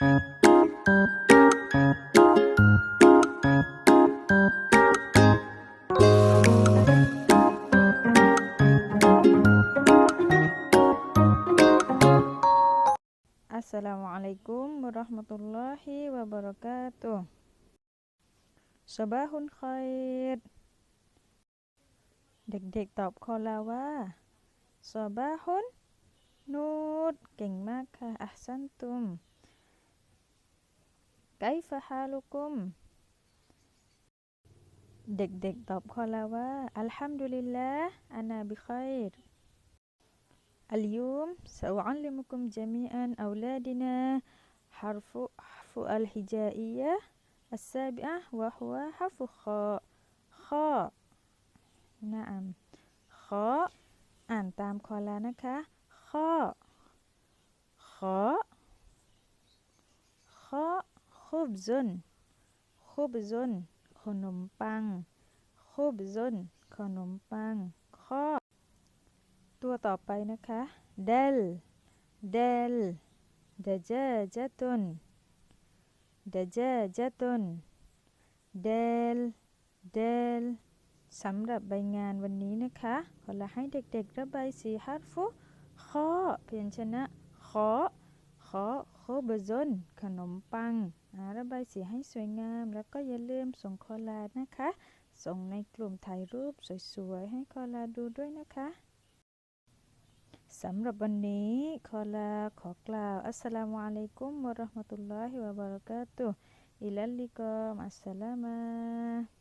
อัสสลามุอะลัยกุมวะเราะห์มะตุลลอฮิวะบะเราะกาตุฮ์ซะบาฮุนคอยรเด็กๆตอบคอลาว่าซอบาฮุนนูดเก่งมากค่ะอัฮซันตุม ไกฟะฮาลุกุม เด็กๆตอบคอลาว่า อัลฮัมดุลิลลาห์อานาบิคอยร اليوم سأعلمكم جميعا أولادنا حرف حرف الهجائية السابعة وهو حرف خاء خاء نعم خاء อ่านตามคอลานะคะข้อข้อข้อ คบซุนคบซุนขนมปังคบซุนขนมปังข้อตัวต่อไปนะคะเดลเดลเดเจเจตุนเดเจเจตุนเดลเดลสำหรับใบงานวันนี้นะคะขอละให้เด็กๆระบายสีฮัรฟุข้อเพียัญชนะขอ ขอโคบซนขนมปังอาระบายสีให้สวยงาม แล้วก็อย่าลืมส่งคอลานะคะ ส่งในกลุ่มถ่ายรูปสวยๆ ให้คอลาดูด้วยนะคะสำหรับวันนี้ขอลาขอกล่าว อัสสลามุอะลัยกุมวะราะห์มะตุลลอฮิวะบะเราะกาตุฮ์อิลัลลิกอมอัสสลามะ